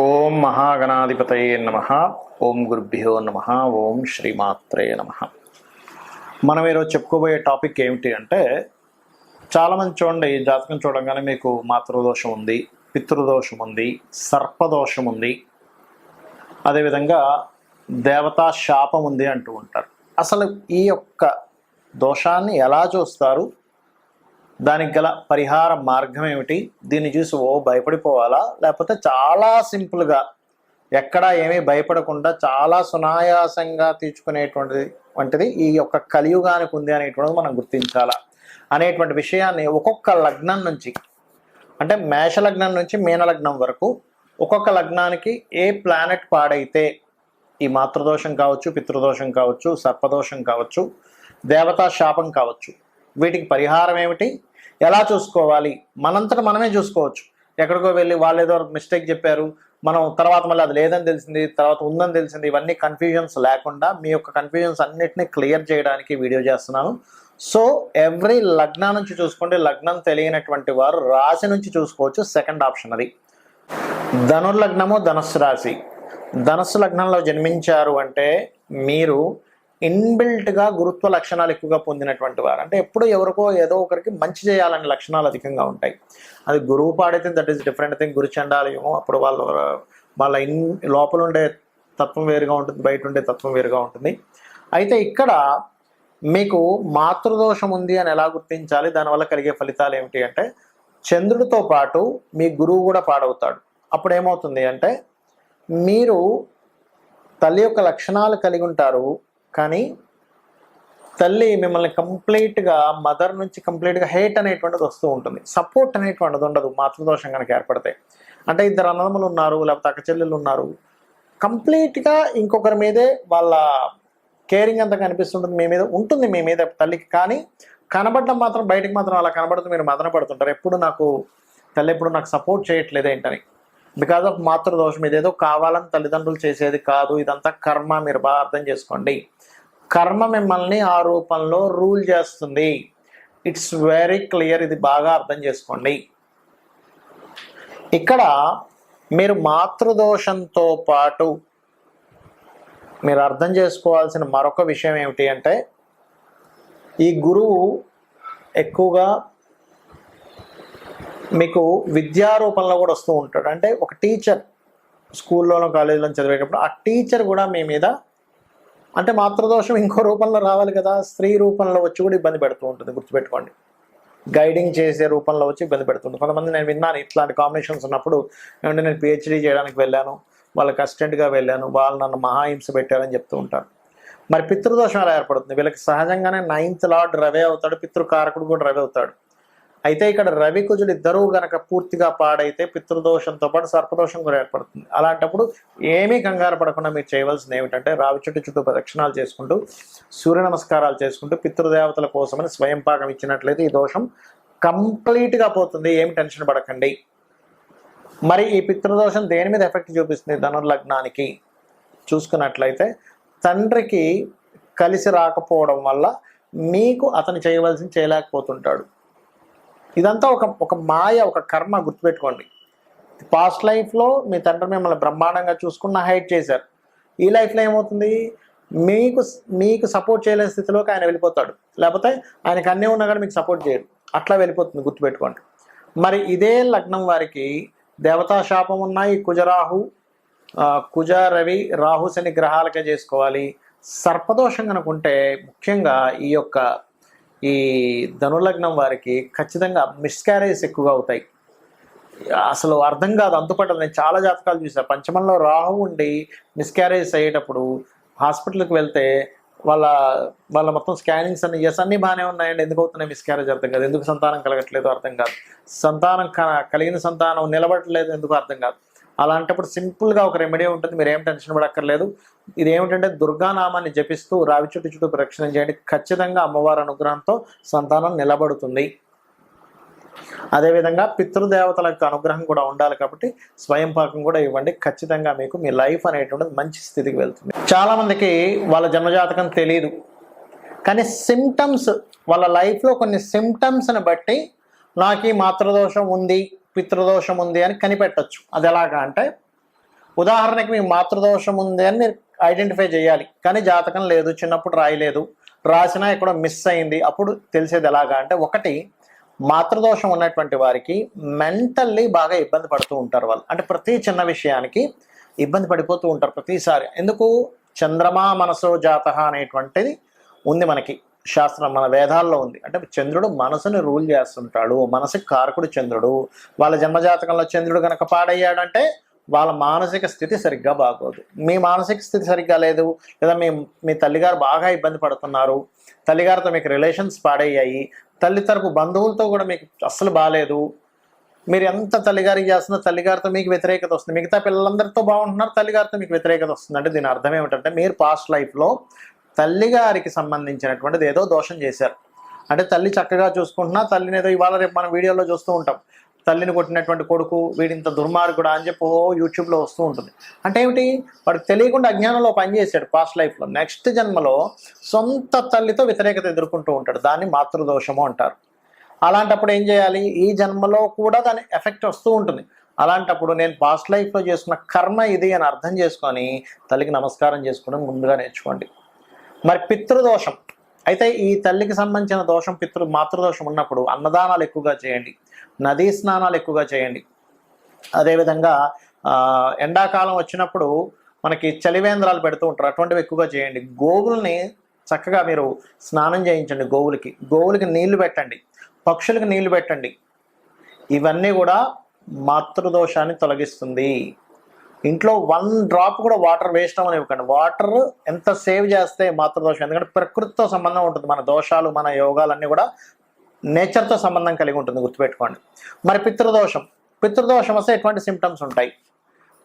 Om మహాగణాధిపతయే నమ. ఓం గురుభ్యో నమ. ఓం శ్రీమాత్రే నమ. మనం ఈరోజు చెప్పుకోబోయే టాపిక్ ఏమిటి అంటే చాలామంది చూడండి జాతకం చూడంగానే మీకు మాతృదోషం ఉంది పితృదోషం ఉంది సర్పదోషం ఉంది. అదేవిధంగా దేవతా శాపం ఉంది అంటూ ఉంటారు. అసలు ఈ యొక్క దోషాన్ని ఎలా చూస్తారు? దానికి గల పరిహార మార్గం ఏమిటి? దీన్ని చూసి ఓ భయపడిపోవాలా? లేకపోతే చాలా సింపుల్గా ఎక్కడా ఏమీ భయపడకుండా చాలా సునాయాసంగా తీర్చుకునేటువంటిది వంటిది ఈ యొక్క కలియుగానికి ఉంది అనేటువంటిది మనం గుర్తించాలా? అనేటువంటి విషయాన్ని ఒక్కొక్క లగ్నం నుంచి అంటే మేష లగ్నం నుంచి మీన లగ్నం వరకు ఒక్కొక్క లగ్నానికి ఏ ప్లానెట్ పాడైతే ఈ మాతృదోషం కావచ్చు పితృదోషం కావచ్చు సర్పదోషం కావచ్చు దేవతా శాపం కావచ్చు వీటికి పరిహారం ఏమిటి? ఎలా చూసుకోవాలి? మనంతట మనమే చూసుకోవచ్చు. ఎక్కడికో వెళ్ళి వాళ్ళు ఏదో మిస్టేక్ చెప్పారు. మనం తర్వాత మళ్ళీ అది లేదని తెలిసింది తర్వాత ఉందని తెలిసింది ఇవన్నీ కన్ఫ్యూజన్స్ లేకుండా మీ యొక్క కన్ఫ్యూజన్స్ అన్నిటినీ క్లియర్ చేయడానికి వీడియో చేస్తున్నాను. సో ఎవ్రీ లగ్నం నుంచి చూసుకుంటే లగ్నం తెలియనటువంటి వారు రాశి నుంచి చూసుకోవచ్చు సెకండ్ ఆప్షన్ అది. ధనుర్లగ్నము ధనస్సు రాశి. ధనస్సు లగ్నంలో జన్మించారు అంటే మీరు ఇన్బిల్ట్గా గురుత్వ లక్షణాలు ఎక్కువగా పొందినటువంటి వారు. అంటే ఎప్పుడు ఎవరికో ఏదో ఒకరికి మంచి చేయాలనే లక్షణాలు అధికంగా ఉంటాయి. అది గురువు పాడైతే దట్ ఈస్ డిఫరెంట్ థింగ్ గురు చండాలయము అప్పుడు వాళ్ళ వాళ్ళ ఇన్ లోపల ఉండే తత్వం వేరుగా ఉంటుంది బయట ఉండే తత్వం వేరుగా ఉంటుంది. అయితే ఇక్కడ మీకు మాతృదోషం ఉంది అని ఎలా గుర్తించాలి? దానివల్ల కలిగే ఫలితాలు ఏమిటి అంటే చంద్రుడితో పాటు మీ గురువు కూడా పాడవుతాడు. అప్పుడు ఏమవుతుంది అంటే మీరు తల్లి యొక్క లక్షణాలు కలిగి ఉంటారు కానీ తల్లి మిమ్మల్ని కంప్లీట్గా మదర్ నుంచి కంప్లీట్గా హేట్ అనేటువంటిది వస్తూ ఉంటుంది. సపోర్ట్ అనేటువంటిది ఉండదు. మాతృదోషం కనుక ఏర్పడితే. అంటే ఇద్దరు అన్నదమ్ములు ఉన్నారు లేకపోతే అక్క చెల్లెలు ఉన్నారు. కంప్లీట్గా ఇంకొకరి మీదే వాళ్ళ కేరింగ్ అంతా కనిపిస్తుంటుంది మీ మీద ఉంటుంది మీ మీద తల్లికి. కానీ కనబడడం మాత్రం బయటకు మాత్రం అలా కనబడుతుంది మీరు మదన పడుతుంటారు. ఎప్పుడు నాకు తల్లి ఎప్పుడు నాకు సపోర్ట్ చేయట్లేదు ఏంటని బికాజ్ ఆఫ్ మాతృదోషం ఇదేదో కావాలని తల్లిదండ్రులు చేసేది కాదు. ఇదంతా కర్మ. మీరు బాగా అర్థం చేసుకోండి. కర్మ మిమ్మల్ని ఆ రూపంలో రూల్ చేస్తుంది. It's very clear. ఇది బాగా అర్థం చేసుకోండి. ఇక్కడ మీరు మాతృదోషంతో పాటు మీరు అర్థం చేసుకోవాల్సిన మరొక విషయం ఏమిటి అంటే ఈ గురువు ఎక్కువగా మీకు విద్యారూపంలో కూడా వస్తూ ఉంటాడు. అంటే ఒక టీచర్ స్కూల్లోనో కాలేజీలో చదివేటప్పుడు ఆ టీచర్ కూడా మీ మీద అంటే మాతృదోషం ఇంకో రూపంలో రావాలి కదా స్త్రీ రూపంలో వచ్చి కూడా ఇబ్బంది పెడుతూ ఉంటుంది. గుర్తుపెట్టుకోండి. గైడింగ్ చేసే రూపంలో వచ్చి ఇబ్బంది పెడుతుంది కొంతమంది నేను విన్నాను ఇట్లాంటి కాంబినేషన్స్ ఉన్నప్పుడు ఏమంటే నేను పిహెచ్డీ చేయడానికి వెళ్ళాను వాళ్ళకి అసిస్టెంట్గా వెళ్ళాను వాళ్ళు నన్ను మహాహింస పెట్టారని చెప్తూ ఉంటారు. మరి పితృదోషం ఎలా ఏర్పడుతుంది? వీళ్ళకి సహజంగానే నైన్త్ లార్డ్ రవే అవుతాడు పితృకారకుడు కూడా రవే అవుతాడు. అయితే ఇక్కడ రవి కుజులు ఇద్దరూ గనక పూర్తిగా పాడైతే పితృదోషంతో పాటు సర్పదోషం కూడా ఏర్పడుతుంది. అలాంటప్పుడు ఏమీ కంగారు పడకుండా మీరు చేయవలసింది ఏమిటంటే రావి చుట్టూ చుట్టూ ప్రదక్షిణాలు చేసుకుంటూ సూర్య నమస్కారాలు చేసుకుంటూ పితృదేవతల కోసమని స్వయం పాకం ఇచ్చినట్లయితే ఈ దోషం కంప్లీట్గా పోతుంది. ఏమి టెన్షన్ పడకండి. మరి ఈ పితృదోషం దేని మీద ఎఫెక్ట్ చూపిస్తుంది? ధనుర్లగ్నానికి చూసుకున్నట్లయితే తండ్రికి కలిసి రాకపోవడం వల్ల మీకు అతను చేయవలసింది చేయలేకపోతుంటాడు. ఇదంతా ఒక ఒక మాయ ఒక కర్మ గుర్తుపెట్టుకోండి. పాస్ట్ లైఫ్లో మీ తండ్రి మిమ్మల్ని బ్రహ్మాండంగా చూసుకున్న హైట్ చేశారు. ఈ లైఫ్లో ఏమవుతుంది? మీకు మీకు సపోర్ట్ చేయలేని స్థితిలోకి ఆయన వెళ్ళిపోతాడు. లేకపోతే ఆయనకు అన్నీ ఉన్నా కానీ మీకు సపోర్ట్ చేయరు అట్లా వెళ్ళిపోతుంది గుర్తుపెట్టుకోండి. మరి ఇదే లగ్నం వారికి దేవతా శాపం ఉన్నాయి కుజరాహు కుజ రవి రాహు శని గ్రహాలకే చేసుకోవాలి. సర్పదోషం కనుకుంటే ముఖ్యంగా ఈ యొక్క ఈ ధనులగ్నం వారికి ఖచ్చితంగా మిస్క్యారేజ్ ఎక్కువగా అవుతాయి. అసలు అర్థం కాదు అంతుపట్టదు నేను చాలా జాతకాలు చూసాను పంచమంలో రాహు ఉండి మిస్క్యారేజ్ అయ్యేటప్పుడు హాస్పిటల్కి వెళ్తే వాళ్ళ వాళ్ళ మొత్తం స్కానింగ్స్ అన్ని ఎస్ అన్ని బాగానే ఉన్నాయండి. ఎందుకు అవుతున్నాయి మిస్క్యారేజ్ అర్థం కాదు. ఎందుకు సంతానం కలగట్లేదు అర్థం కాదు. సంతానం కలిగిన సంతానం నిలబడట్లేదు ఎందుకు అర్థం కాదు. అలాంటప్పుడు సింపుల్గా ఒక రెమెడీ ఉంటుంది. మీరు ఏం టెన్షన్ పడక్కర్లేదు. ఇది ఏమిటంటే దుర్గానామాన్ని జపిస్తూ రావి చుట్టూ చుట్టూ ప్రదక్షిణ చేయండి. ఖచ్చితంగా అమ్మవారి అనుగ్రహంతో సంతానం నిలబడుతుంది. అదేవిధంగా పితృదేవతల యొక్క అనుగ్రహం కూడా ఉండాలి కాబట్టి స్వయం పాకం కూడా ఇవ్వండి. ఖచ్చితంగా మీకు మీ లైఫ్ అనేటువంటిది మంచి స్థితికి వెళ్తుంది. చాలా మందికి వాళ్ళ జన్మజాతకం తెలియదు కానీ సిమ్టమ్స్ వాళ్ళ లైఫ్లో కొన్ని సిమ్టమ్స్ని బట్టి నాకు ఈ మాతృదోషం ఉంది. పితృదోషం ఉంది అని కనిపెట్టచ్చు. అది ఎలాగా అంటే ఉదాహరణకి మీ మాతృదోషం ఉంది అని మీరు ఐడెంటిఫై చేయాలి. కానీ జాతకం లేదు చిన్నప్పుడు రాయలేదు. రాసినా ఇక్కడ మిస్ అయింది. అప్పుడు తెలిసేది ఎలాగా అంటే ఒకటి మాతృదోషం ఉన్నటువంటి వారికి మెంటల్లీ బాగా ఇబ్బంది పడుతూ ఉంటారు వాళ్ళు. అంటే ప్రతి చిన్న విషయానికి ఇబ్బంది పడిపోతూ ఉంటారు ప్రతిసారి. ఎందుకు? చంద్రమా మనసో జాత అనేటువంటిది ఉంది మనకి. శాస్త్రం మన వేదాల్లో ఉంది. అంటే చంద్రుడు మనసుని రూల్ చేస్తుంటాడు. మనసుకి కారకుడు చంద్రుడు. వాళ్ళ జన్మజాతకంలో చంద్రుడు కనుక పాడయ్యాడంటే వాళ్ళ మానసిక స్థితి సరిగ్గా బాగోదు. మీ మానసిక స్థితి సరిగ్గా లేదు. లేదా మీ మీ తల్లిగారు బాగా ఇబ్బంది పడుతున్నారు. తల్లిగారితో మీకు రిలేషన్స్ పాడయ్యాయి. తల్లి తరపు బంధువులతో కూడా మీకు అస్సలు బాగాలేదు మీరు ఎంత తల్లిగారికి చేస్తున్నా తల్లిగారితో మీకు వ్యతిరేకత వస్తుంది. మిగతా పిల్లలందరితో బాగుంటున్నారు తల్లిగారితో మీకు వ్యతిరేకత వస్తుంది. అంటే దీని అర్థం ఏమిటంటే మీరు పాస్ట్ లైఫ్లో తల్లిగారికి సంబంధించినటువంటిది ఏదో దోషం చేశారు. అంటే తల్లి చక్కగా చూసుకుంటున్నా తల్లిని ఏదో ఇవాళ రేపు మనం వీడియోలో చూస్తూ ఉంటాం. తల్లిని కొట్టినటువంటి కొడుకు వీడింత దుర్మార్గుడా అని చెప్పి ఓ యూట్యూబ్లో వస్తూ ఉంటుంది. అంటే ఏమిటి? వాడికి తెలియకుండా అజ్ఞానంలో పనిచేశాడు పాస్ట్ లైఫ్లో. నెక్స్ట్ జన్మలో సొంత తల్లితో వ్యతిరేకత ఎదుర్కొంటూ ఉంటాడు. దాన్ని మాతృదోషము అంటారు. అలాంటప్పుడు ఏం చేయాలి? ఈ జన్మలో కూడా దాని ఎఫెక్ట్ వస్తూ ఉంటుంది. అలాంటప్పుడు నేను పాస్ట్ లైఫ్లో చేసుకున్న కర్మ ఇది అని అర్థం చేసుకొని తల్లికి నమస్కారం చేసుకుని ముందుగా నేర్చుకోండి. మరి పితృదోషం. అయితే ఈ తల్లికి సంబంధించిన దోషం పితృ మాతృదోషం ఉన్నప్పుడు అన్నదానాలు ఎక్కువగా చేయండి. నదీ స్నానాలు ఎక్కువగా చేయండి. అదేవిధంగా ఎండాకాలం వచ్చినప్పుడు మనకి చలివేంద్రాలు పెడుతూ ఉంటారు. అటువంటివి ఎక్కువగా చేయండి. గోవుల్ని చక్కగా మీరు స్నానం చేయించండి గోవులకి. గోవులకి నీళ్ళు పెట్టండి. పక్షులకి నీళ్ళు పెట్టండి. ఇవన్నీ కూడా మాతృదోషాన్ని తొలగిస్తుంది. ఇంట్లో వన్ డ్రాప్ కూడా వాటర్ వేస్ట్ అవ్వని ఇవ్వకండి వాటర్ ఎంత సేవ్ చేస్తే మాతృదోషం ఎందుకంటే ప్రకృతితో సంబంధం ఉంటుంది. మన దోషాలు మన యోగాలన్నీ కూడా నేచర్తో సంబంధం కలిగి ఉంటుంది. గుర్తుపెట్టుకోండి. మరి పితృదోషం. పితృదోషం వస్తే ఎటువంటి సిమ్టమ్స్ ఉంటాయి?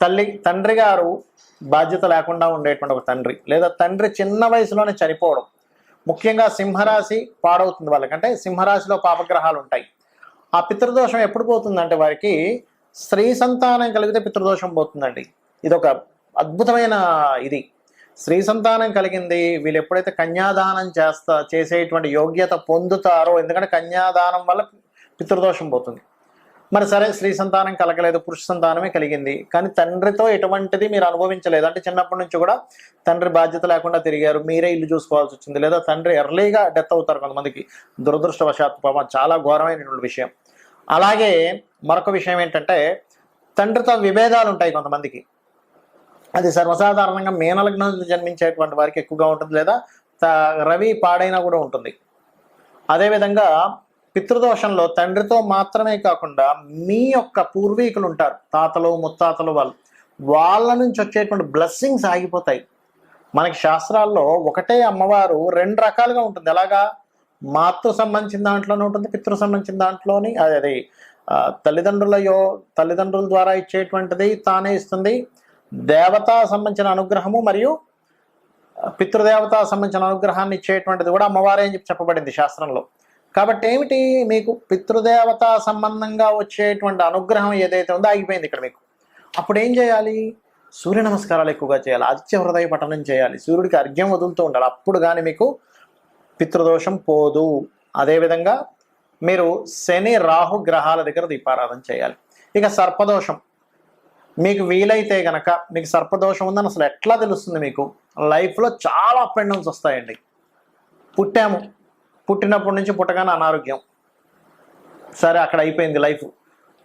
తల్లి తండ్రి గారు బాధ్యత లేకుండా ఉండేటువంటి ఒక తండ్రి లేదా తండ్రి చిన్న వయసులోనే చనిపోవడం. ముఖ్యంగా సింహరాశి పాడవుతుంది వాళ్ళకంటే సింహరాశిలో పాపగ్రహాలు ఉంటాయి. ఆ పితృదోషం ఎప్పుడు పోతుందంటే వారికి స్త్రీ సంతానం కలిగితే పితృదోషం పోతుందండి. ఇది ఒక అద్భుతమైన ఇది. స్త్రీ సంతానం కలిగింది వీళ్ళు ఎప్పుడైతే కన్యాదానం చేస్తా చేసేటువంటి యోగ్యత పొందుతారో ఎందుకంటే కన్యాదానం వల్ల పితృదోషం పోతుంది. మరి సరే స్త్రీ సంతానం కలగలేదు పురుష సంతానమే కలిగింది. కానీ తండ్రితో ఎటువంటిది మీరు అనుభవించలేదు. అంటే చిన్నప్పటి నుంచి కూడా తండ్రి బాధ్యత లేకుండా తిరిగారు మీరే ఇల్లు చూసుకోవాల్సి వచ్చింది. లేదా తండ్రి ఎర్లీగా డెత్ అవుతారు కొంతమందికి. దురదృష్టవశాత్తు పాపం చాలా ఘోరమైనటువంటి విషయం. అలాగే మరొక విషయం ఏంటంటే తండ్రితో విభేదాలు ఉంటాయి కొంతమందికి. అది సర్వసాధారణంగా మీనలగ్నంలో జన్మించేటువంటి వారికి ఎక్కువగా ఉంటుంది లేదా రవి పాడైనా కూడా ఉంటుంది. అదేవిధంగా పితృదోషంలో తండ్రితో మాత్రమే కాకుండా మీ యొక్క పూర్వీకులు ఉంటారు తాతలు ముత్తాతలు వాళ్ళు. వాళ్ళ నుంచి వచ్చేటువంటి బ్లెస్సింగ్స్ ఆగిపోతాయి. మనకి శాస్త్రాల్లో ఒకటే అమ్మవారు రెండు రకాలుగా ఉంటుంది. ఎలాగా? మాతృ సంబంధించిన దాంట్లోనే ఉంటుంది పితృ సంబంధించిన దాంట్లోని అది అది తల్లిదండ్రుల యో తల్లిదండ్రుల ద్వారా ఇచ్చేటువంటిది తానే ఇస్తుంది. దేవతా సంబంధించిన అనుగ్రహము మరియు పితృదేవత సంబంధించిన అనుగ్రహాన్ని ఇచ్చేటువంటిది కూడా అమ్మవారే అని చెప్పి చెప్పబడింది శాస్త్రంలో. కాబట్టి ఏమిటి మీకు పితృదేవత సంబంధంగా వచ్చేటువంటి అనుగ్రహం ఏదైతే ఉందో ఆగిపోయింది ఇక్కడ మీకు. అప్పుడు ఏం చేయాలి? సూర్య నమస్కారాలు ఎక్కువగా చేయాలి ఆదిత్య హృదయ పఠనం చేయాలి సూర్యుడికి అర్ఘ్యం వదులుతూ ఉండాలి. అప్పుడు కానీ మీకు పితృదోషం పోదు. అదేవిధంగా మీరు శని రాహు గ్రహాల దగ్గర దీపారాధన చేయాలి. ఇక సర్పదోషం. మీకు వీలైతే గనక మీకు సర్పదోషం ఉందని అసలు ఎట్లా తెలుస్తుంది మీకు? లైఫ్లో చాలా అప్ అండ్ డౌన్స్ వస్తాయండి. పుట్టాము. పుట్టినప్పటి నుంచి పుట్టగానే అనారోగ్యం. సరే అక్కడ అయిపోయింది లైఫ్.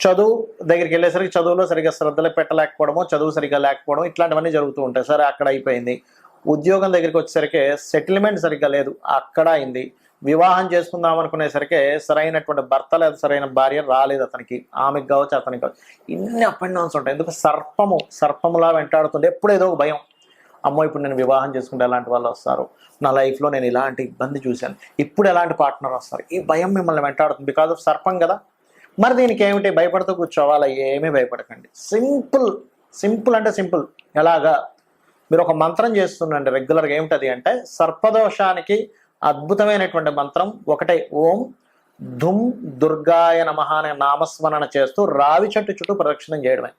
చదువు దగ్గరికి వెళ్ళేసరికి చదువులో సరిగ్గా శ్రద్ధలు పెట్టలేకపోవడము చదువు సరిగ్గా లేకపోవడం ఇట్లాంటివన్నీ జరుగుతూ ఉంటాయి. సరే అక్కడ అయిపోయింది. ఉద్యోగం దగ్గరికి వచ్చేసరికి సెటిల్మెంట్ సరిగ్గా లేదు. అక్కడ అయింది. వివాహం చేసుకుందాం అనుకునేసరికి సరైనటువంటి భర్త లేదా సరైన భార్య రాలేదు అతనికి. ఆమెకు కావచ్చు అతనికి కావచ్చు. ఇన్ని అప్ అండ్ డౌన్స్ ఉంటాయి. ఎందుకు? సర్పము సర్పములా వెంటాడుతుంది ఎప్పుడు ఏదో ఒక భయం. అమ్మో ఇప్పుడు నేను వివాహం చేసుకుంటే ఎలాంటి వాళ్ళు వస్తారు? నా లైఫ్లో నేను ఇలాంటి ఇబ్బంది చూశాను. ఇప్పుడు ఎలాంటి పార్ట్నర్ వస్తారు? ఈ భయం మిమ్మల్ని వెంటాడుతుంది బికాజ్ ఆఫ్ సర్పం కదా. మరి దీనికి ఏమిటి? భయపడుతూ కూర్చోవాలా? ఏమీ భయపడకండి. సింపుల్ సింపుల్ అంటే సింపుల్. ఎలాగా? మీరు ఒక మంత్రం చేస్తుండండి రెగ్యులర్గా ఏమిటది అంటే సర్పదోషానికి అద్భుతమైనటువంటి మంత్రం. ఒకటే ఓం ధుమ్ దుర్గాయ నమ అనే నామస్మరణ చేస్తూ రావి చెట్టు చుట్టూ ప్రదక్షిణం చేయడమే.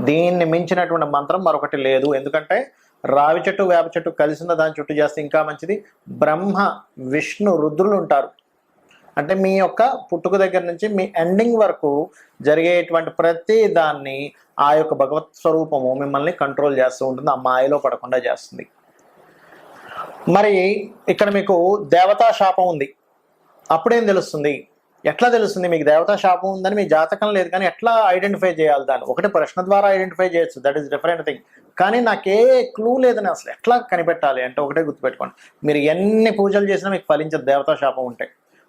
దీన్ని మించినటువంటి మంత్రం మరొకటి లేదు. ఎందుకంటే రావి చెట్టు వేప చెట్టు కలిసిన దాని చుట్టూ చేస్తే ఇంకా మంచిది. బ్రహ్మ విష్ణు రుద్రులు ఉంటారు. అంటే మీ యొక్క పుట్టుక దగ్గర నుంచి మీ ఎండింగ్ వరకు జరిగేటువంటి ప్రతి దాన్ని ఆ యొక్క భగవత్ స్వరూపము మిమ్మల్ని కంట్రోల్ చేస్తూ ఉంటుంది. ఆ మాయలో పడకుండా చేస్తుంది. మరి ఇక్కడ మీకు దేవతా శాపం ఉంది. అప్పుడేం తెలుస్తుంది? ఎట్లా తెలుస్తుంది? మీకు దేవతా శాపం ఉందని మీ జాతకం లేదు కానీ ఎట్లా ఐడెంటిఫై చేయాలి దాన్ని? ఒకటి ప్రశ్న ద్వారా ఐడెంటిఫై చేయొచ్చు. దట్ ఈస్ డిఫరెంట్ థింగ్ కానీ నాకే క్లూ లేదని అసలు ఎట్లా కనిపెట్టాలి అంటే ఒకటే గుర్తుపెట్టుకోండి. మీరు ఎన్ని పూజలు చేసినా మీకు ఫలించదు దేవతా శాపం ఉంటే.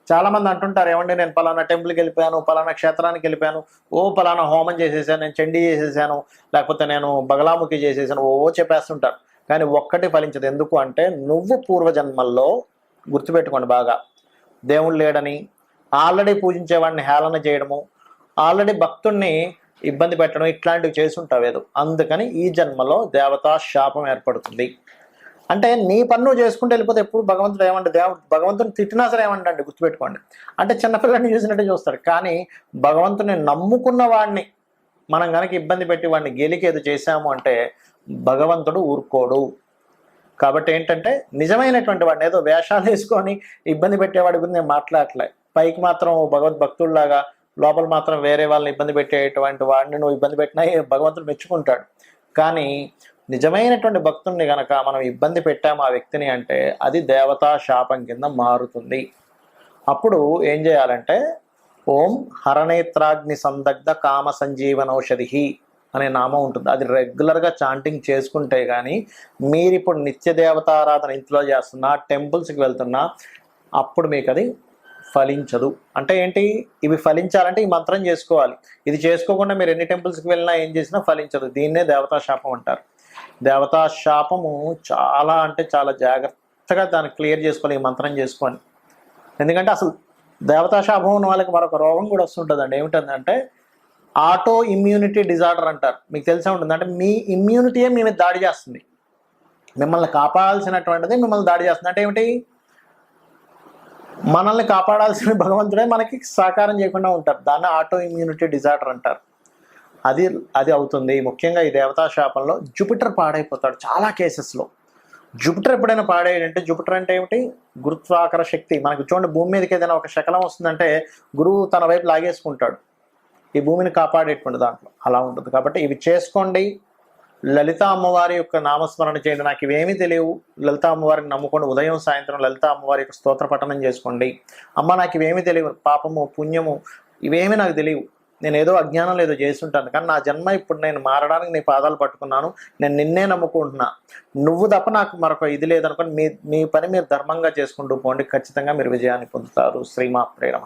చాలామంది అంటుంటారు ఏమండి నేను పలానా టెంపుల్కి వెళ్ళిపోయాను పలానా క్షేత్రానికి వెళ్ళిపోయాను ఓ పలానా హోమం చేసేసాను నేను చండీ చేసేసాను లేకపోతే నేను బగలాముఖి చేసేసాను ఓ చెప్పేస్తుంటారు. కానీ ఒక్కటి ఫలించదు. ఎందుకు అంటే నువ్వు పూర్వజన్మల్లో గుర్తుపెట్టుకోండి బాగా. దేవుడు లేడని ఆల్రెడీ పూజించేవాడిని హేళన చేయడము ఆల్రెడీ భక్తుణ్ణి ఇబ్బంది పెట్టడం ఇట్లాంటివి చేసుంటావేదు అందుకని ఈ జన్మలో దేవతా శాపం ఏర్పడుతుంది. అంటే నీ పన్ను చేసుకుంటే చేసుకుంటూ వెళ్ళిపోతే ఎప్పుడు భగవంతుడు ఏమంటే దేవ భగవంతుని తిట్టినా సరే ఏమంటే గుర్తుపెట్టుకోండి. అంటే చిన్నపిల్లని చూసినట్టు చూస్తాడు. కానీ భగవంతుని నమ్ముకున్న వాడిని మనం కనుక ఇబ్బంది పెట్టి వాడిని గెలికి ఏదో చేశాము అంటే భగవంతుడు ఊరుకోడు. కాబట్టి ఏంటంటే నిజమైనటువంటి వాడిని ఏదో వేషాలు వేసుకొని ఇబ్బంది పెట్టేవాడి గురించి నేను మాట్లాడలే. పైకి మాత్రం భగవద్భక్తుల్లాగా లోపల మాత్రం వేరే వాళ్ళని ఇబ్బంది పెట్టేటువంటి వాడిని నువ్వు ఇబ్బంది పెట్టినా భగవంతుడు మెచ్చుకుంటాడు. కానీ నిజమైనటువంటి భక్తుడిని గనక మనం ఇబ్బంది పెట్టాము ఆ వ్యక్తిని అంటే అది దేవతా శాపం కింద మారుతుంది. అప్పుడు ఏం చేయాలంటే ఓం హరణేత్రాగ్ని సందగ్ధ కామ సంజీవనౌషధి అనే నామం ఉంటుంది. అది రెగ్యులర్గా చాంటింగ్ చేసుకుంటే కానీ మీరు ఇప్పుడు నిత్య దేవతారాధన ఇంట్లో చేస్తున్నా టెంపుల్స్కి వెళ్తున్నా అప్పుడు మీకు అది ఫలించదు. అంటే ఏంటి? ఇవి ఫలించాలంటే ఈ మంత్రం చేసుకోవాలి. ఇది చేసుకోకుండా మీరు ఎన్ని టెంపుల్స్కి వెళ్ళినా ఏం చేసినా ఫలించదు. దీన్నే దేవతా శాపం అంటారు. దేవతా శాపము చాలా అంటే చాలా జాగ్రత్తగా దాన్ని క్లియర్ చేసుకోవాలి ఈ మంత్రం చేసుకొని ఎందుకంటే అసలు దేవతా శాపం ఉన్న వాళ్ళకి మరొక రోగం కూడా వస్తుంటుందండి. ఏమిటంటే ఆటో ఇమ్యూనిటీ డిజార్డర్ అంటారు. మీకు తెలిసే ఉంటుంది. అంటే మీ ఇమ్యూనిటీయే మీ మీద దాడి చేస్తుంది. మిమ్మల్ని కాపాడాల్సినటువంటిది మిమ్మల్ని దాడి చేస్తుంది. అంటే ఏమిటి? మనల్ని కాపాడాల్సిన భగవంతుడే మనకి సహకారం చేయకుండా ఉంటారు. దాన్ని ఆటో ఇమ్యూనిటీ డిజార్డర్ అంటారు. అది అది అవుతుంది. ముఖ్యంగా ఈ దేవతా శాపంలో జూపిటర్ పాడైపోతాడు చాలా కేసెస్లో. జూపిటర్ ఎప్పుడైనా పాడేయంటే జూపిటర్ అంటే ఏమిటి? గురుత్వాకర శక్తి. మనకు చూడండి భూమి మీదకి ఏదైనా ఒక శకలం వస్తుందంటే గురువు తన వైపు లాగేసుకుంటాడు. ఈ భూమిని కాపాడేటువంటి దాంట్లో. అలా ఉంటుంది. కాబట్టి ఇవి చేసుకోండి. లలిత అమ్మవారి యొక్క నామస్మరణ చేయండి. నాకు ఇవేమీ తెలియవు. లలిత అమ్మవారిని నమ్ముకోండి ఉదయం సాయంత్రం లలిత అమ్మవారి యొక్క స్తోత్ర పఠనం చేసుకోండి. అమ్మ నాకు ఇవేమీ తెలియవు. పాపము పుణ్యము ఇవేమీ నాకు తెలియవు. నేను ఏదో అజ్ఞానం ఏదో చేస్తుంటాను. కానీ నా జన్మ ఇప్పుడు నేను మారడానికి నీ పాదాలు పట్టుకున్నాను. నేను నిన్నే నమ్ముకుంటున్నా. నువ్వు తప్ప నాకు మరొక ఇది లేదనుకోండి మీ మీ పని మీరు ధర్మంగా చేసుకుంటూ పోండి. ఖచ్చితంగా మీరు విజయాన్ని పొందుతారు. శ్రీమా ప్రేరమ